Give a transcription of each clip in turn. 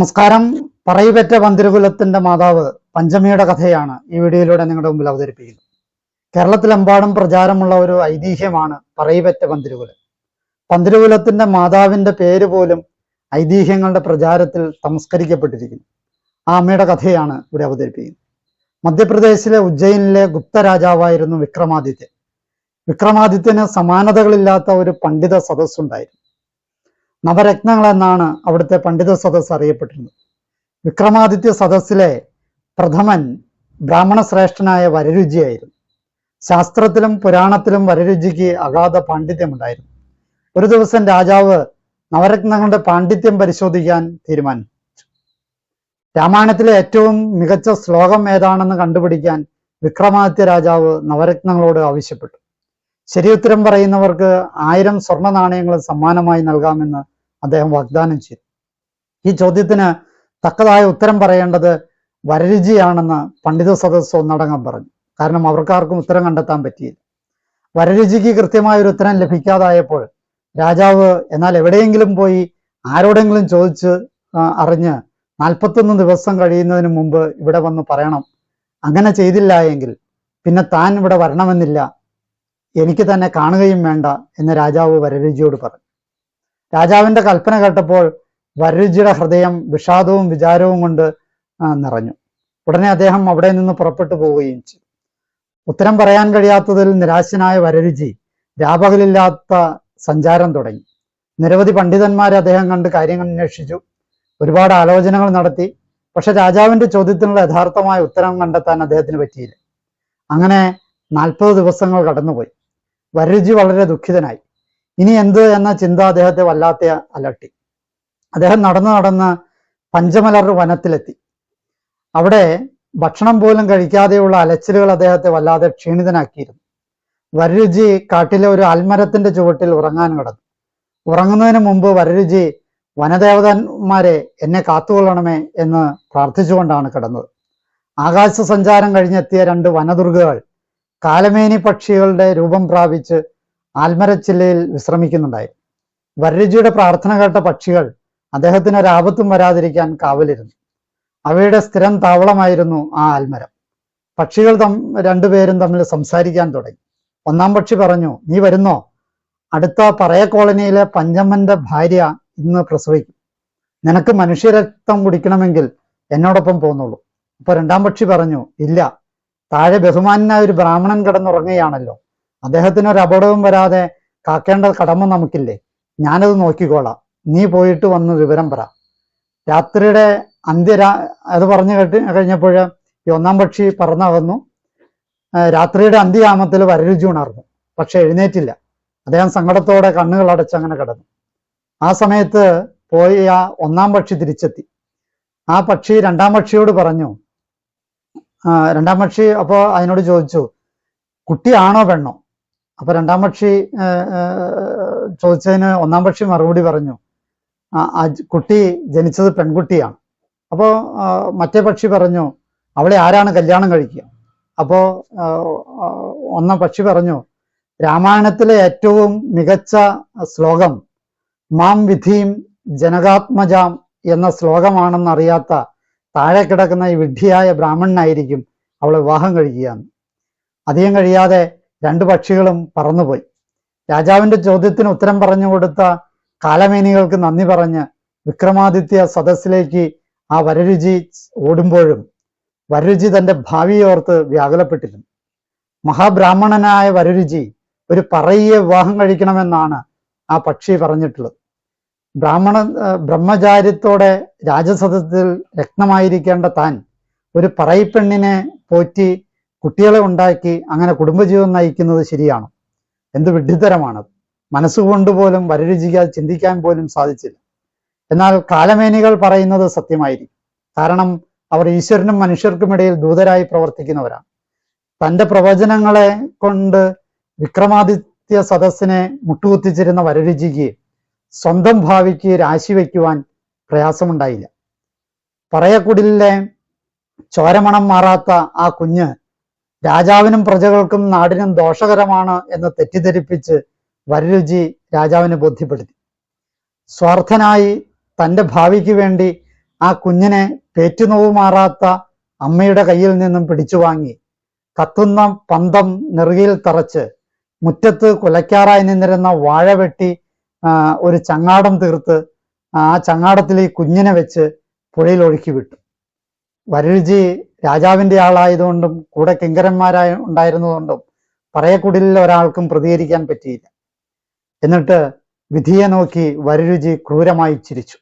നമസ്കാരം. പറയുപെറ്റ പന്തിരുകുലത്തിന്റെ മാതാവ് പഞ്ചമിയുടെ കഥയാണ് ഈ വീഡിയോയിലൂടെ നിങ്ങളുടെ മുമ്പിൽ അവതരിപ്പിക്കുന്നത്. കേരളത്തിലെമ്പാടും പ്രചാരമുള്ള ഒരു ഐതിഹ്യമാണ് പറയുപെറ്റ പന്തിരുകുലം പന്തിരുകുലത്തിന്റെ മാതാവിന്റെ പേര് പോലും ഐതിഹ്യങ്ങളുടെ പ്രചാരത്തിൽ സംസ്കരിക്കപ്പെട്ടിരിക്കുന്നു ആ അമ്മയുടെ കഥയാണ് ഇവിടെ അവതരിപ്പിക്കുന്നത്. മധ്യപ്രദേശിലെ ഉജ്ജയിനിലെ ഗുപ്ത രാജാവായിരുന്നു വിക്രമാദിത്യൻ. വിക്രമാദിത്യന് സമാനതകളില്ലാത്ത ഒരു പണ്ഡിത സദസ്സുണ്ടായിരുന്നു. നവരത്നങ്ങൾ എന്നാണ് അവിടുത്തെ പണ്ഡിത സദസ് അറിയപ്പെട്ടിരുന്നത്. വിക്രമാദിത്യ സദസ്സിലെ പ്രഥമൻ ബ്രാഹ്മണ ശ്രേഷ്ഠനായ വരരുചിയായിരുന്നു. ശാസ്ത്രത്തിലും പുരാണത്തിലും വരരുചിക്ക് അഗാധ പാണ്ഡിത്യമുണ്ടായിരുന്നു. ഒരു ദിവസം രാജാവ് നവരത്നങ്ങളുടെ പാണ്ഡിത്യം പരിശോധിക്കാൻ തീരുമാനിച്ചു. രാമായണത്തിലെ ഏറ്റവും മികച്ച ശ്ലോകം ഏതാണെന്ന് കണ്ടുപിടിക്കാൻ വിക്രമാദിത്യ രാജാവ് നവരത്നങ്ങളോട് ആവശ്യപ്പെട്ടു. ശരിയുത്തരം പറയുന്നവർക്ക് ആയിരം സ്വർണ നാണയങ്ങൾ സമ്മാനമായി നൽകാമെന്ന് അദ്ദേഹം വാഗ്ദാനം ചെയ്തു. ഈ ചോദ്യത്തിന് തക്കതായ ഉത്തരം പറയേണ്ടത് വരരുചിയാണെന്ന് പണ്ഡിത സദസ്സ് ഒന്നടങ്കം പറഞ്ഞു. കാരണം അവർക്കാർക്കും ഉത്തരം കണ്ടെത്താൻ പറ്റിയില്ല. വരരുചിക്ക് കൃത്യമായ ഒരു ഉത്തരം ലഭിക്കാതായപ്പോൾ രാജാവ് എന്നാൽ എവിടെയെങ്കിലും പോയി ആരോടെങ്കിലും ചോദിച്ച് അറിഞ്ഞ് നാൽപ്പത്തൊന്ന് ദിവസം കഴിയുന്നതിന് മുമ്പ് ഇവിടെ വന്ന് പറയണം. അങ്ങനെ ചെയ്തില്ല എങ്കിൽ പിന്നെ താൻ ഇവിടെ വരണമെന്നില്ല. എനിക്ക് തന്നെ കാണുകയും വേണ്ട എന്ന് രാജാവ് വരരുചിയോട് പറഞ്ഞു. രാജാവിന്റെ കൽപ്പന കേട്ടപ്പോൾ വരരുചിയുടെ ഹൃദയം വിഷാദവും വിചാരവും കൊണ്ട് നിറഞ്ഞു. ഉടനെ അദ്ദേഹം അവിടെ നിന്ന് പുറപ്പെട്ടു പോവുകയും ചെയ്തു. ഉത്തരം പറയാൻ കഴിയാത്തതിൽ നിരാശനായ വരരുചി രാപകലില്ലാത്ത സഞ്ചാരം തുടങ്ങി. നിരവധി പണ്ഡിതന്മാരെ അദ്ദേഹം കണ്ട് കാര്യങ്ങൾ അന്വേഷിച്ചു. ഒരുപാട് ആലോചനകൾ നടത്തി. പക്ഷെ രാജാവിന്റെ ചോദ്യത്തിനുള്ള യഥാർത്ഥമായ ഉത്തരം കണ്ടെത്താൻ അദ്ദേഹത്തിന് പറ്റിയില്ല. അങ്ങനെ നാൽപ്പത് ദിവസങ്ങൾ കടന്നുപോയി. വരരുചി വളരെ ദുഃഖിതനായി. ഇനി എന്ത് എന്ന ചിന്ത അദ്ദേഹത്തെ വല്ലാത്ത അലട്ടി. അദ്ദേഹം നടന്നു നടന്ന് പഞ്ചമലർ വനത്തിലെത്തി. അവിടെ ഭക്ഷണം പോലും കഴിക്കാതെയുള്ള അലച്ചിലുകൾ അദ്ദേഹത്തെ വല്ലാതെ ക്ഷീണിതനാക്കിയിരുന്നു. വരരുചി കാട്ടിലെ ഒരു ആൽമരത്തിന്റെ ചുവട്ടിൽ ഉറങ്ങാൻ കിടന്നു. ഉറങ്ങുന്നതിന് മുമ്പ് വരരുചി വനദേവതന്മാരെ എന്നെ കാത്തുകൊള്ളണമേ എന്ന് പ്രാർത്ഥിച്ചുകൊണ്ടാണ് കിടന്നത്. ആകാശ സഞ്ചാരം കഴിഞ്ഞെത്തിയ രണ്ട് വനദുർഗകൾ കാലമേനി പക്ഷികളുടെ രൂപം പ്രാപിച്ച് ആൽമരച്ചില്ലയിൽ വിശ്രമിക്കുന്നുണ്ടായി. വരരുചിയുടെ പ്രാർത്ഥന കേട്ട പക്ഷികൾ അദ്ദേഹത്തിന് ഒരാപത്തും വരാതിരിക്കാൻ കാവലിരുന്നു. അവയുടെ സ്ഥിരം താവളമായിരുന്നു ആ ആൽമരം. പക്ഷികൾ തം രണ്ടുപേരും തമ്മിൽ സംസാരിക്കാൻ തുടങ്ങി. ഒന്നാം പക്ഷി പറഞ്ഞു നീ വരുന്നോ? അടുത്ത പറയ കോളനിയിലെ പഞ്ചമ്മന്റെ ഭാര്യ ഇന്ന് പ്രസവിക്കും. നിനക്ക് മനുഷ്യരക്തം കുടിക്കണമെങ്കിൽ എന്നോടൊപ്പം പോന്നുള്ളൂ അപ്പൊ രണ്ടാം പക്ഷി പറഞ്ഞു ഇല്ല താഴെ ബഹുമാനായ ഒരു ബ്രാഹ്മണൻ കിടന്നുറങ്ങുകയാണല്ലോ. അദ്ദേഹത്തിന് ഒരു അപകടവും വരാതെ കാക്കേണ്ട കടമ നമുക്കില്ലേ? ഞാനത് നോക്കിക്കോളാം. നീ പോയിട്ട് വന്ന് വിവരം പറ. രാത്രിയുടെ അന്ത്യരാ അത് പറഞ്ഞു കേട്ട് കഴിഞ്ഞപ്പോൾ ഈ ഒന്നാം പക്ഷി പറന്നകന്നു. രാത്രിയുടെ അന്ത്യയാമത്തിൽ വരരുചി ഉണർന്നു. പക്ഷെ എഴുന്നേറ്റില്ല. അദ്ദേഹം സങ്കടത്തോടെ കണ്ണുകൾ അടച്ച് അങ്ങനെ കിടന്നു. ആ സമയത്ത് പോയി ആ ഒന്നാം പക്ഷി തിരിച്ചെത്തി. ആ പക്ഷി രണ്ടാം പക്ഷിയോട് പറഞ്ഞു രണ്ടാം പക്ഷി അപ്പോ അതിനോട് ചോദിച്ചു കുട്ടിയാണോ പെണ്ണോ? അപ്പൊ രണ്ടാം പക്ഷി ചോദിച്ചതിന് ഒന്നാം പക്ഷി മറുപടി പറഞ്ഞു കുട്ടി ജനിച്ചത് പെൺകുട്ടിയാണ്. അപ്പോ മറ്റേ പക്ഷി പറഞ്ഞു അവളെ ആരാണ് കല്യാണം കഴിക്കുക? അപ്പോ ആ, ആ, ഒന്നാം പക്ഷി പറഞ്ഞു രാമായണത്തിലെ ഏറ്റവും മികച്ച ശ്ലോകം മാം വിധിയും ജനകാത്മജാം എന്ന ശ്ലോകമാണെന്ന് അറിയാത്ത താഴെ കിടക്കുന്ന ഈ വിഡ്ഢിയായ ബ്രാഹ്മണനായിരിക്കും അവളെ വിവാഹം കഴിക്കുകയെന്ന് അധികം കഴിയാതെ രണ്ടു പക്ഷികളും പറന്നുപോയി. രാജാവിന്റെ ചോദ്യത്തിന് ഉത്തരം പറഞ്ഞു കൊടുത്ത കാലമേനികൾക്ക് നന്ദി പറഞ്ഞ് വിക്രമാദിത്യ സദസ്സിലേക്ക് ആ വരരുചി ഓടുമ്പോഴും വരരുചി തന്റെ ഭാവിയോർത്ത് വ്യാകുലപ്പെട്ടിരുന്നു. മഹാബ്രാഹ്മണനായ വരരുചി ഒരു പറയെ വിവാഹം കഴിക്കണമെന്നാണ് ആ പക്ഷി പറഞ്ഞിട്ടുള്ളത്. ബ്രാഹ്മണ ബ്രഹ്മചാര്യത്തോടെ രാജസദത്തിൽ രക്തമായിരിക്കേണ്ട താൻ ഒരു പറയിപ്പെണ്ണിനെ പോറ്റി കുട്ടികളെ ഉണ്ടാക്കി അങ്ങനെ കുടുംബജീവിതം നയിക്കുന്നത് ശരിയാണോ? എന്ത് വിഡ്ഢിത്തരമാണത്? മനസ്സുകൊണ്ട് പോലും വരരുചിക്ക് ചിന്തിക്കാൻ പോലും സാധിച്ചില്ല. എന്നാൽ കാലമേനികൾ പറയുന്നത് സത്യമായിരിക്കും. കാരണം അവർ ഈശ്വരനും മനുഷ്യർക്കുമിടയിൽ ദൂതരായി പ്രവർത്തിക്കുന്നവരാണ്. തന്റെ പ്രവചനങ്ങളെ കൊണ്ട് വിക്രമാദിത്യ സദസ്സിനെ മുട്ടുകുത്തിച്ചിരുന്ന വരരുചിക്ക് സ്വന്തം ഭാവിക്ക് രാശി വയ്ക്കുവാൻ പ്രയാസമുണ്ടായില്ല. പറയക്കുടിലെ ചോരമണം മാറാത്ത ആ കുഞ്ഞ് രാജാവിനും പ്രജകൾക്കും നാടിനും ദോഷകരമാണ് എന്ന് തെറ്റിദ്ധരിപ്പിച്ച് വരരുചി രാജാവിനെ ബോധ്യപ്പെടുത്തി. സ്വാർത്ഥനായി തന്റെ ഭാവിക്ക് വേണ്ടി ആ കുഞ്ഞിനെ പേറ്റുനോവുമാറാത്ത അമ്മയുടെ കയ്യിൽ നിന്നും പിടിച്ചു വാങ്ങി കത്തുന്ന പന്തം നെറുകയിൽ തറച്ച് മുറ്റത്ത് കുലയ്ക്കാറായി നിന്നിരുന്ന വാഴ വെട്ടി ഒരു ചങ്ങാടം തീർത്ത് ആ ചങ്ങാടത്തിൽ ഈ കുഞ്ഞിനെ വെച്ച് പുഴയിൽ ഒഴുക്കി വിട്ടു. വരരുചി രാജാവിന്റെ ആളായതുകൊണ്ടും കൂടെ കിങ്കരന്മാരായ ഉണ്ടായിരുന്നതുകൊണ്ടും പറയക്കുടിലിൽ ഒരാൾക്കും പ്രതികരിക്കാൻ പറ്റിയില്ല. എന്നിട്ട് വിധിയെ നോക്കി വരരുചി ക്രൂരമായി ചിരിച്ചു.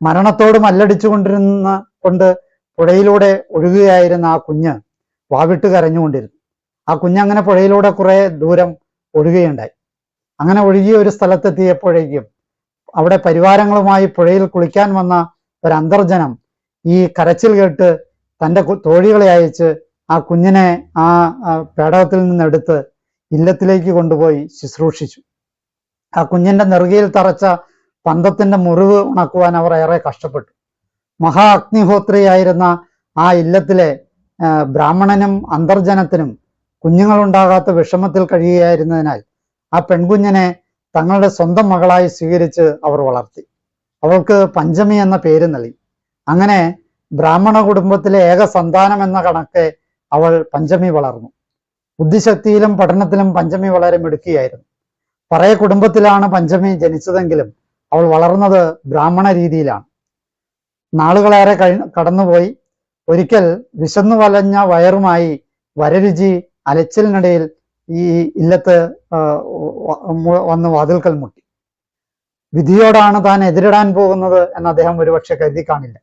മരണത്തോട് മല്ലടിച്ചു കൊണ്ടിരുന്ന കൊണ്ട് പുഴയിലൂടെ ഒഴുകുകയായിരുന്ന ആ കുഞ്ഞ് വാവിട്ട് കരഞ്ഞുകൊണ്ടിരുന്നു. ആ കുഞ്ഞങ്ങനെ പുഴയിലൂടെ കുറെ ദൂരം ഒഴുകുകയുണ്ടായി. അങ്ങനെ ഒഴുകിയ ഒരു സ്ഥലത്തെത്തിയപ്പോഴേക്കും അവിടെ പരിവാരങ്ങളുമായി പുഴയിൽ കുളിക്കാൻ വന്ന ഒരു അന്തർജനം ഈ കരച്ചിൽ കേട്ട് തന്റെ തോഴികളെ അയച്ച് ആ കുഞ്ഞിനെ ആ പേടകത്തിൽ നിന്നെടുത്ത് ഇല്ലത്തിലേക്ക് കൊണ്ടുപോയി ശുശ്രൂഷിച്ചു. ആ കുഞ്ഞിന്റെ നെറുകയിൽ തറച്ച പന്തത്തിന്റെ മുറിവ് ഉണക്കുവാൻ അവർ ഏറെ കഷ്ടപ്പെട്ടു. മഹാ അഗ്നിഹോത്രിയായിരുന്ന ആ ഇല്ലത്തിലെ ബ്രാഹ്മണനും അന്തർജനത്തിനും കുഞ്ഞുങ്ങളുണ്ടാകാത്ത വിഷമത്തിൽ കഴിയുകയായിരുന്നതിനാൽ ആ പെൺകുഞ്ഞിനെ തങ്ങളുടെ സ്വന്തം മകളായി സ്വീകരിച്ച് അവർ വളർത്തി. അവൾക്ക് പഞ്ചമി എന്ന പേര് നൽകി. അങ്ങനെ ബ്രാഹ്മണ കുടുംബത്തിലെ ഏക സന്താനം എന്ന കണക്കെ അവൾ പഞ്ചമി വളർന്നു. ബുദ്ധിശക്തിയിലും പഠനത്തിലും പഞ്ചമി വളരെ മിടുക്കിയായിരുന്നു. പറയ കുടുംബത്തിലാണ് പഞ്ചമി ജനിച്ചതെങ്കിലും അവൾ വളർന്നത് ബ്രാഹ്മണ രീതിയിലാണ്. നാളുകളേറെ കഴി കടന്നുപോയി. ഒരിക്കൽ വിശന്നു വലഞ്ഞ വയറുമായി വരരുചി അലച്ചിലിനിടയിൽ ഈ ഇല്ലത്ത് വന്ന് വാതിൽക്കൽ മുട്ടി. വിധിയോടാണ് താൻ എതിരിടാൻ പോകുന്നത് എന്ന് അദ്ദേഹം ഒരുപക്ഷെ കരുതി കാണില്ല.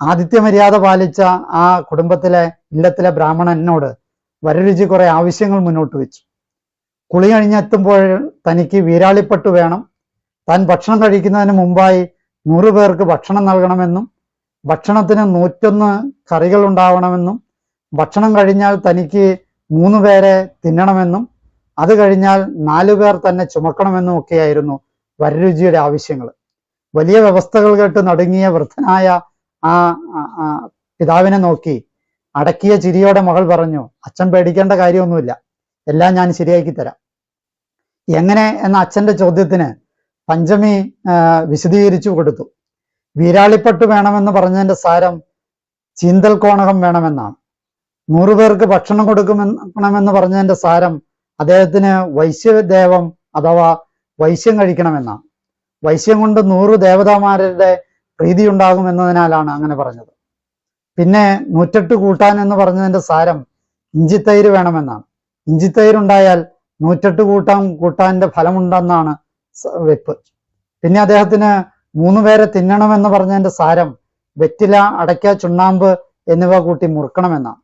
ആദിത്യ മര്യാദ പാലിച്ച ആ കുടുംബത്തിലെ ഇല്ലത്തിലെ ബ്രാഹ്മണനോട് വരരുചി കുറെ ആവശ്യങ്ങൾ മുന്നോട്ട് വെച്ചു. കുളി കഴിഞ്ഞെത്തുമ്പോൾ തനിക്ക് വീരാളിപ്പെട്ടു വേണം. താൻ ഭക്ഷണം കഴിക്കുന്നതിന് മുമ്പായി നൂറു പേർക്ക് ഭക്ഷണം നൽകണമെന്നും ഭക്ഷണത്തിന് നൂറ്റൊന്ന് കറികൾ ഉണ്ടാവണമെന്നും ഭക്ഷണം കഴിഞ്ഞാൽ തനിക്ക് മൂന്ന് പേരെ തിന്നണമെന്നും അത് കഴിഞ്ഞാൽ നാലു പേർ തന്നെ ചുമക്കണമെന്നും ഒക്കെയായിരുന്നു വരരുചിയുടെ ആവശ്യങ്ങൾ. വലിയ വ്യവസ്ഥകൾ കേട്ട് നടുങ്ങിയ വൃദ്ധനായ ആ പിതാവിനെ നോക്കി അടക്കിയ ചിരിയോടെ മകൾ പറഞ്ഞു അച്ഛൻ പേടിക്കേണ്ട കാര്യമൊന്നുമില്ല. എല്ലാം ഞാൻ ശരിയാക്കി തരാം. എങ്ങനെ? എന്ന അച്ഛന്റെ ചോദ്യത്തിന് പഞ്ചമി വിശദീകരിച്ചു കൊടുത്തു. വീരാളിപ്പട്ട് വേണമെന്ന് പറഞ്ഞതിന്റെ സാരം ചീന്തൽ കോണകം വേണമെന്നാണ്. നൂറു പേർക്ക് ഭക്ഷണം കൊടുക്കണമെന്ന് പറഞ്ഞതിന്റെ സാരം അദ്ദേഹത്തിന് വൈശ്യദേവം അഥവാ വൈശ്യം കഴിക്കണമെന്നാണ്. വൈശ്യം കൊണ്ട് നൂറ് ദേവതാമാരുടെ പ്രീതി ഉണ്ടാകും എന്നതിനാലാണ് അങ്ങനെ പറഞ്ഞത്. പിന്നെ നൂറ്റെട്ട് കൂട്ടാൻ എന്ന് പറഞ്ഞതിന്റെ സാരം ഇഞ്ചിത്തൈര് വേണമെന്നാണ്. ഇഞ്ചിത്തൈര് ഉണ്ടായാൽ നൂറ്റെട്ട് കൂട്ടാൻ കൂട്ടാന്റെ ഫലമുണ്ടെന്നാണ് വെപ്പ്. പിന്നെ അദ്ദേഹത്തിന് മൂന്ന് പേരെ തിന്നണമെന്ന് പറഞ്ഞതിന്റെ സാരം വെറ്റില അടയ്ക്ക ചുണ്ണാമ്പ് എന്നിവ കൂട്ടി മുറുക്കണമെന്നാണ്.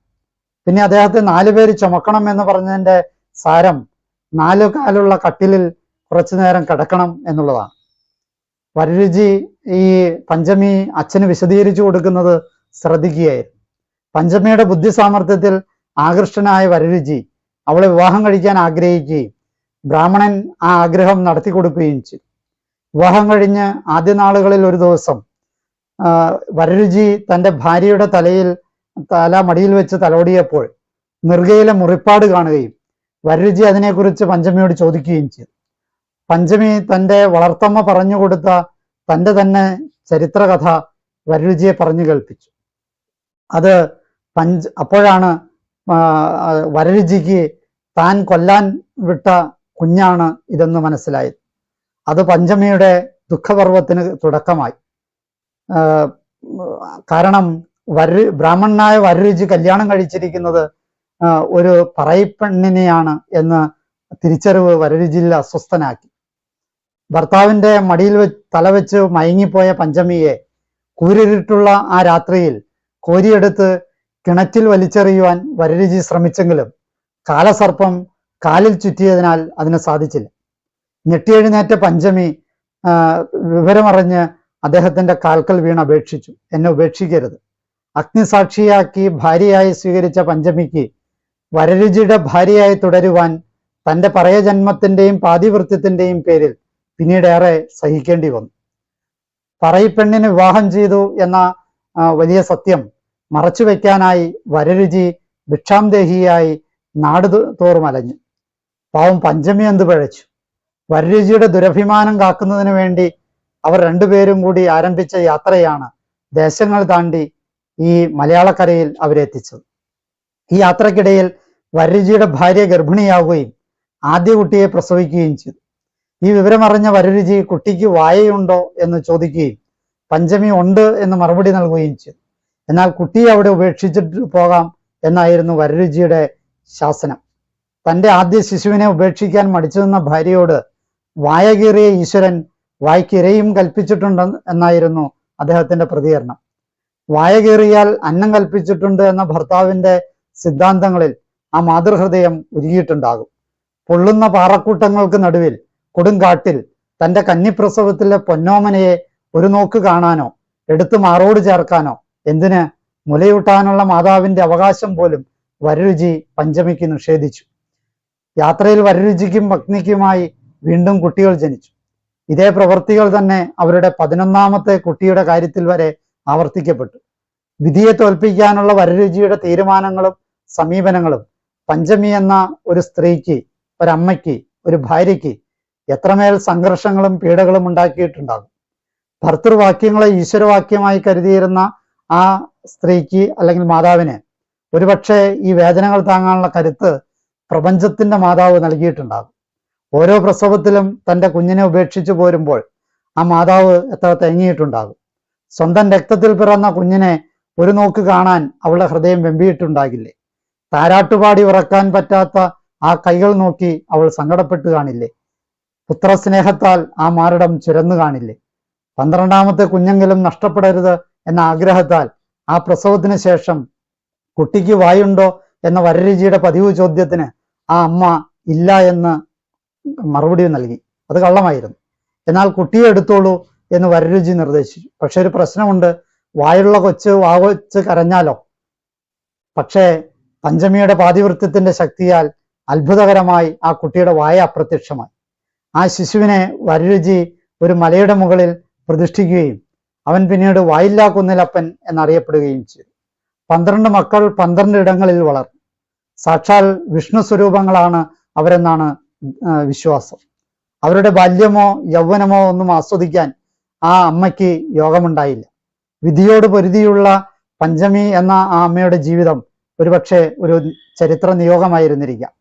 പിന്നെ അദ്ദേഹത്തെ നാലു പേര് ചുമക്കണം എന്ന് പറഞ്ഞതിന്റെ സാരം നാലു കാലുള്ള കട്ടിലിൽ കുറച്ചു നേരം കിടക്കണം എന്നുള്ളതാണ്. വരരുചി ഈ പഞ്ചമി അച്ഛന് വിശദീകരിച്ചു കൊടുക്കുന്നത് ശ്രദ്ധിക്കുകയായിരുന്നു. പഞ്ചമിയുടെ ബുദ്ധി സാമർഥ്യത്തിൽ ആകൃഷ്ടനായ വരരുചി അവളെ വിവാഹം കഴിക്കാൻ ആഗ്രഹിക്കുകയും ബ്രാഹ്മണൻ ആ ആഗ്രഹം നടത്തി കൊടുക്കുകയും ചെയ്തു. വിവാഹം കഴിഞ്ഞ് ആദ്യ നാളുകളിൽ ഒരു ദിവസം വരരുചി തന്റെ ഭാര്യയുടെ തലയിൽ തല മടിയിൽ വെച്ച് തലോടിയപ്പോൾ നിർഗയിലെ മുറിപ്പാട് കാണുകയും വരരുചി അതിനെക്കുറിച്ച് പഞ്ചമിയോട് ചോദിക്കുകയും ചെയ്തു. പഞ്ചമി തന്റെ വളർത്തമ്മ പറഞ്ഞു കൊടുത്ത തന്റെ തന്നെ ചരിത്രകഥ വരരുചിയെ പറഞ്ഞു കേൾപ്പിച്ചു. അത് പഞ്ച് അപ്പോഴാണ് വരരുചിക്ക് താൻ കൊല്ലാൻ വിട്ട കുഞ്ഞാണ് ഇതെന്ന് മനസ്സിലായത്. അത് പഞ്ചമിയുടെ ദുഃഖപർവത്തിന് തുടക്കമായി. കാരണം വര ബ്രാഹ്മണനായ വരരുചി കല്യാണം കഴിച്ചിരിക്കുന്നത് ഒരു പറയപ്പെണ്ണിനെയാണ് എന്ന് തിരിച്ചറിവ് വരരുചിയിൽ അസ്വസ്ഥനാക്കി. ഭർത്താവിന്റെ മടിയിൽ വെച്ച് തലവെച്ച് മയങ്ങിപ്പോയ പഞ്ചമിയെ കൂരിരുട്ടുള്ള ആ രാത്രിയിൽ കോരിയെടുത്ത് കിണറ്റിൽ വലിച്ചെറിയുവാൻ വരരുചി ശ്രമിച്ചെങ്കിലും കാലസർപ്പം കാലിൽ ചുറ്റിയതിനാൽ അതിന് സാധിച്ചില്ല. ഞെട്ടിയെഴുന്നേറ്റ പഞ്ചമി വിവരമറിഞ്ഞ് അദ്ദേഹത്തിന്റെ കാൽക്കൽ വീണ് അപേക്ഷിച്ചു. എന്നെ ഉപേക്ഷിക്കരുത്. അഗ്നിസാക്ഷിയാക്കി ഭാര്യയായി സ്വീകരിച്ച പഞ്ചമിക്ക് വരരുചിയുടെ ഭാര്യയായി തുടരുവാൻ തന്റെ പറയജന്മത്തിന്റെയും പാതിവൃത്യത്തിന്റെയും പേരിൽ പിന്നീടേറെ സഹിക്കേണ്ടി വന്നു. പറയിപ്പെണ്ണിന് വിവാഹം ചെയ്തു എന്ന വലിയ സത്യം മറച്ചുവെക്കാനായി വരരുചി ഭിക്ഷാംദേഹിയായി നാട് തോറും അലഞ്ഞു. പാവം പഞ്ചമി എന്ത് പഴച്ചു? വരരുചിയുടെ ദുരഭിമാനം കാക്കുന്നതിന് വേണ്ടി അവർ രണ്ടുപേരും കൂടി ആരംഭിച്ച യാത്രയാണ് ദേശങ്ങൾ താണ്ടി ഈ മലയാളക്കരയിൽ അവരെത്തിച്ചത് ഈ യാത്രക്കിടയിൽ വരരുചിയുടെ ഭാര്യ ഗർഭിണിയാവുകയും ആദ്യ കുട്ടിയെ പ്രസവിക്കുകയും ചെയ്തു. ഈ വിവരമറിഞ്ഞ വരരുചി കുട്ടിക്ക് വായയുണ്ടോ എന്ന് ചോദിക്കുകയും പഞ്ചമി ഉണ്ട് എന്ന് മറുപടി നൽകുകയും ചെയ്തു. എന്നാൽ കുട്ടിയെ അവിടെ ഉപേക്ഷിച്ചിട്ട് പോകാം എന്നായിരുന്നു വരരുചിയുടെ ശാസനം. തന്റെ ആദ്യ ശിശുവിനെ ഉപേക്ഷിക്കാൻ മടിച്ചു നിന്ന ഭാര്യയോട് വായ കീറിയ ഈശ്വരൻ വായ്ക്കിരയും കൽപ്പിച്ചിട്ടുണ്ട് എന്നായിരുന്നു അദ്ദേഹത്തിന്റെ പ്രതികരണം. വായ കീറിയാൽ അന്നം കൽപ്പിച്ചിട്ടുണ്ട് എന്ന ഭർത്താവിന്റെ സിദ്ധാന്തങ്ങളിൽ ആ മാതൃഹൃദയം ഉരുകിയിട്ടുണ്ടാകും. പൊള്ളുന്ന പാറക്കൂട്ടങ്ങൾക്ക് നടുവിൽ കൊടുങ്കാട്ടിൽ തന്റെ കന്നിപ്രസവത്തിലെ പൊന്നോമനയെ ഒരു നോക്ക് കാണാനോ എടുത്തു മാറോട് ചേർക്കാനോ എന്തിന് മുലയൂട്ടാനുള്ള മാതാവിന്റെ അവകാശം പോലും വരരുചി പഞ്ചമിക്ക് നിഷേധിച്ചു. യാത്രയിൽ വരരുചിക്കും പത്നിക്കുമായി വീണ്ടും കുട്ടികൾ ജനിച്ചു. ഇതേ പ്രവൃത്തികൾ തന്നെ അവരുടെ പതിനൊന്നാമത്തെ കുട്ടിയുടെ കാര്യത്തിൽ വരെ ആവർത്തിക്കപ്പെട്ടു. വിധിയെ തോൽപ്പിക്കാനുള്ള വരരുചിയുടെ തീരുമാനങ്ങളും സമീപനങ്ങളും പഞ്ചമി എന്ന ഒരു സ്ത്രീക്ക് ഒരമ്മയ്ക്ക് ഒരു ഭാര്യയ്ക്ക് എത്രമേൽ സംഘർഷങ്ങളും പീഡകളും ഉണ്ടാക്കിയിട്ടുണ്ടാകും. ഭർത്തൃവാക്യങ്ങളെ ഈശ്വരവാക്യമായി കരുതിയിരുന്ന ആ സ്ത്രീക്ക് അല്ലെങ്കിൽ മാതാവിന് ഒരുപക്ഷെ ഈ വേദനകൾ താങ്ങാനുള്ള കരുത്ത് പ്രപഞ്ചത്തിന്റെ മാതാവ് നൽകിയിട്ടുണ്ടാകും. ഓരോ പ്രസവത്തിലും തന്റെ കുഞ്ഞിനെ ഉപേക്ഷിച്ചു പോരുമ്പോൾ ആ മാതാവ് എത്ര തേങ്ങിയിട്ടുണ്ടാകും. സ്വന്തം രക്തത്തിൽ പിറന്ന കുഞ്ഞിനെ ഒരു നോക്ക് കാണാൻ അവളുടെ ഹൃദയം വെമ്പിയിട്ടുണ്ടാകില്ലേ? താരാട്ടുപാടി ഉറക്കാൻ പറ്റാത്ത ആ കൈകൾ നോക്കി അവൾ സങ്കടപ്പെട്ടു കാണില്ലേ? പുത്രസ്നേഹത്താൽ ആ മാരടം ചുരന്നു കാണില്ലേ? പന്ത്രണ്ടാമത്തെ കുഞ്ഞെങ്കിലും നഷ്ടപ്പെടരുത് എന്ന ആഗ്രഹത്താൽ ആ പ്രസവത്തിന് ശേഷം കുട്ടിക്ക് വായുണ്ടോ എന്ന വരരുചിയുടെ പതിവ് ചോദ്യത്തിന് ആ അമ്മ ഇല്ല എന്ന് മറുപടി നൽകി. അത് കള്ളമായിരുന്നു. എന്നാൽ കുട്ടിയെ എടുത്തോളൂ എന്ന് വരരുചി നിർദ്ദേശിച്ചു. പക്ഷെ ഒരു പ്രശ്നമുണ്ട്. വായുള്ള കൊച്ച് വാ കൊച്ച് കരഞ്ഞാലോ? പക്ഷേ പഞ്ചമിയുടെ പാതിവൃത്യത്തിന്റെ ശക്തിയാൽ അത്ഭുതകരമായി ആ കുട്ടിയുടെ വായ അപ്രത്യക്ഷമായി. ആ ശിശുവിനെ വരരുചി ഒരു മലയുടെ മുകളിൽ പ്രതിഷ്ഠിക്കുകയും അവൻ പിന്നീട് വായില്ലാ കുന്നിലപ്പൻ എന്നറിയപ്പെടുകയും ചെയ്തു. പന്ത്രണ്ട് മക്കൾ പന്ത്രണ്ട് ഇടങ്ങളിൽ വളർന്നു. സാക്ഷാൽ വിഷ്ണു സ്വരൂപങ്ങളാണ് അവരെന്നാണ് വിശ്വാസം. അവരുടെ ബാല്യമോ യൗവനമോ ഒന്നും ആസ്വദിക്കാൻ ആ അമ്മയ്ക്ക് യോഗമുണ്ടായില്ല. വിധിയോട് പൊരുതിയുള്ള പഞ്ചമി എന്ന ആ അമ്മയുടെ ജീവിതം ഒരുപക്ഷെ ഒരു ചരിത്ര നിയോഗമായിരുന്നിരിക്കാം.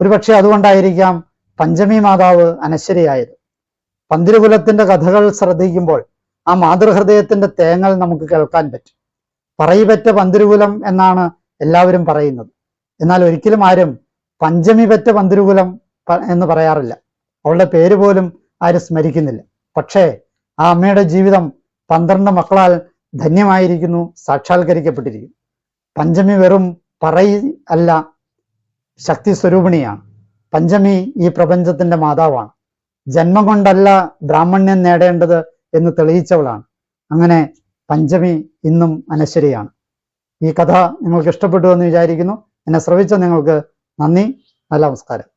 ഒരുപക്ഷെ അതുകൊണ്ടായിരിക്കാം പഞ്ചമി മാതാവ് അനശ്വരിയായത്. പന്തിരുകുലത്തിന്റെ കഥകൾ ശ്രദ്ധിക്കുമ്പോൾ ആ മാതൃഹൃദയത്തിന്റെ തേങ്ങൽ നമുക്ക് കേൾക്കാൻ പറ്റും. പറയിപെറ്റ പന്തിരുകുലം എന്നാണ് എല്ലാവരും പറയുന്നത്. എന്നാൽ ഒരിക്കലും ആരും പഞ്ചമി പെറ്റ പന്തിരുകുലം എന്ന് പറയാറില്ല. അവളുടെ പേര് പോലും ആരും സ്മരിക്കുന്നില്ല. പക്ഷേ ആ അമ്മയുടെ ജീവിതം പന്ത്രണ്ട് മക്കളാൽ ധന്യമായിരിക്കുന്നു സാക്ഷാത്കരിക്കപ്പെട്ടിരിക്കുന്നു. പഞ്ചമി വെറും പറയി അല്ല ശക്തി സ്വരൂപിണിയാണ്. പഞ്ചമി ഈ പ്രപഞ്ചത്തിന്റെ മാതാവാണ്. ജന്മം കൊണ്ടല്ല ബ്രാഹ്മണ്യം നേടേണ്ടത് എന്ന് തെളിയിച്ചവളാണ്. അങ്ങനെ പഞ്ചമി ഇന്നും അനശ്വരിയാണ്. ഈ കഥ നിങ്ങൾക്ക് ഇഷ്ടപ്പെട്ടു എന്ന് വിചാരിക്കുന്നു. എന്നെ ശ്രവിച്ച നിങ്ങൾക്ക് നന്ദി നല്ല നമസ്കാരം.